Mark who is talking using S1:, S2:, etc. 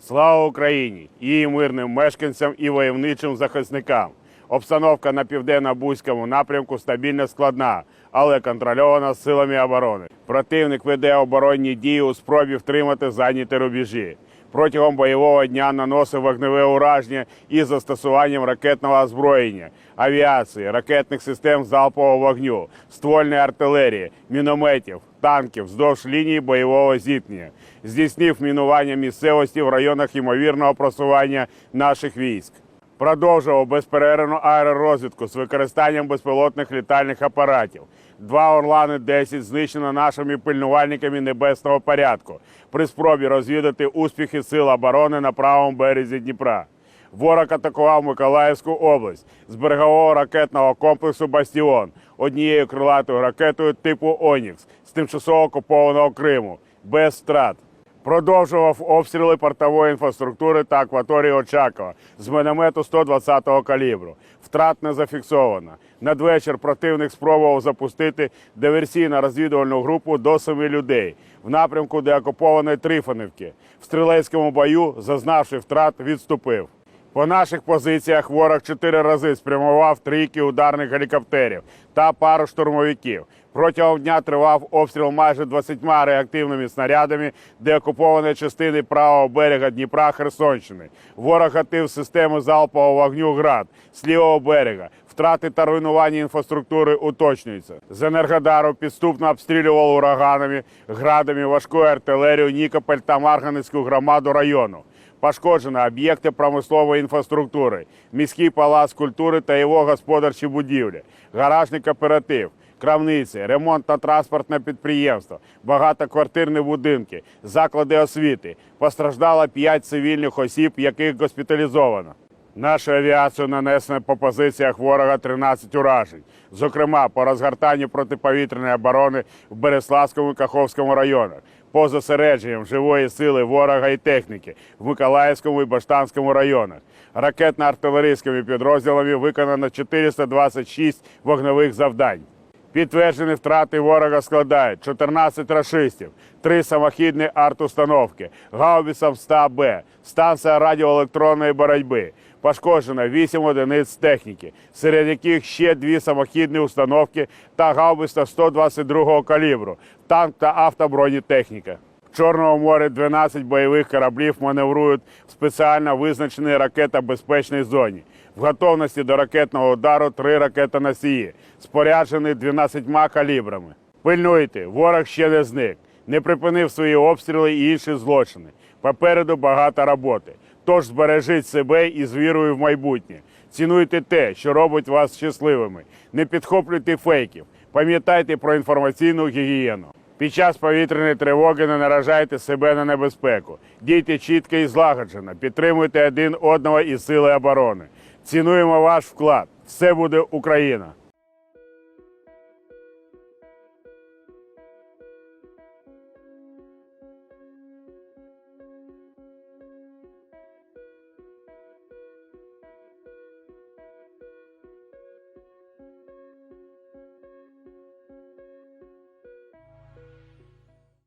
S1: Слава Україні! Її мирним мешканцям і войовничим захисникам. Обстановка на південно-бузькому напрямку стабільно складна, але контрольована силами оборони. Противник веде оборонні дії у спробі втримати зайняті рубежі. Протягом бойового дня наносив вогневе ураження із застосуванням ракетного озброєння, авіації, ракетних систем залпового вогню, ствольної артилерії, мінометів, танків вздовж лінії бойового зіткнення. Здійснив мінування місцевості в районах ймовірного просування наших військ. Продовжував безперервну аеророзвідку з використанням безпілотних літальних апаратів. Два Орлани 10 знищено нашими пильнувальниками небесного порядку при спробі розвідати успіхи сил оборони на правому березі Дніпра. Ворог атакував Миколаївську область з берегового ракетного комплексу Бастіон однією крилатою ракетою типу Онікс з тимчасово окупованого Криму без втрат. Продовжував обстріли портової інфраструктури та акваторії Очакова з міномету 120-го калібру. Втрат не зафіксовано. Надвечір противник спробував запустити диверсійно-розвідувальну групу до семи людей в напрямку деокупованої Трифонівки. В стрілецькому бою, зазнавши втрат, відступив. По наших позиціях ворог чотири рази спрямував трійки ударних гелікоптерів та пару штурмовиків. Протягом дня тривав обстріл майже 20 реактивними снарядами деокупованої частини правого берега Дніпра Херсонщини. Ворог гатив систему залпового вогню ГРАД з лівого берега. Втрати та руйнування інфраструктури уточнюються. З Енергодару підступно обстрілювали ураганами, градами, важкою артилерією Нікополь та Марганецьку громаду району. Пошкоджено об'єкти промислової інфраструктури, міський палац культури та його господарчі будівлі, гаражний кооператив, крамниці, ремонтно-транспортне підприємство, багатоквартирні будинки, заклади освіти. Постраждало 5 цивільних осіб, яких госпіталізовано. Нашу авіацію нанесено по позиціях ворога 13 уражень, зокрема по розгортанню протиповітряної оборони в Береславському і Каховському районах, по зосередженням живої сили ворога і техніки в Миколаївському і Баштанському районах. Ракетно-артилерійськими підрозділами виконано 426 вогневих завдань. Підтверджені втрати ворога складають 14 рашистів, 3 самохідні арт-установки, гаубіця 100Б, станція радіоелектронної боротьби. Пошкоджено 8 одиниць техніки, серед яких ще дві самохідні установки та гаубиця 122 калібру, танк та автобронетехніка. В Чорному морі 12 бойових кораблів маневрують в спеціально визначеній ракетобезпечній зоні. В готовності до ракетного удару три ракетоносії, споряджені 12 калібрами. Пильнуйте, ворог ще не зник, не припинив свої обстріли і інші злочини. Попереду багато роботи. Тож збережіть себе і з вірою в майбутнє. Цінуйте те, що робить вас щасливими. Не підхоплюйте фейків. Пам'ятайте про інформаційну гігієну. Під час повітряної тривоги не наражайте себе на небезпеку. Дійте чітко і злагоджено. Підтримуйте один одного і сили оборони. Цінуємо ваш вклад. Все буде Україна!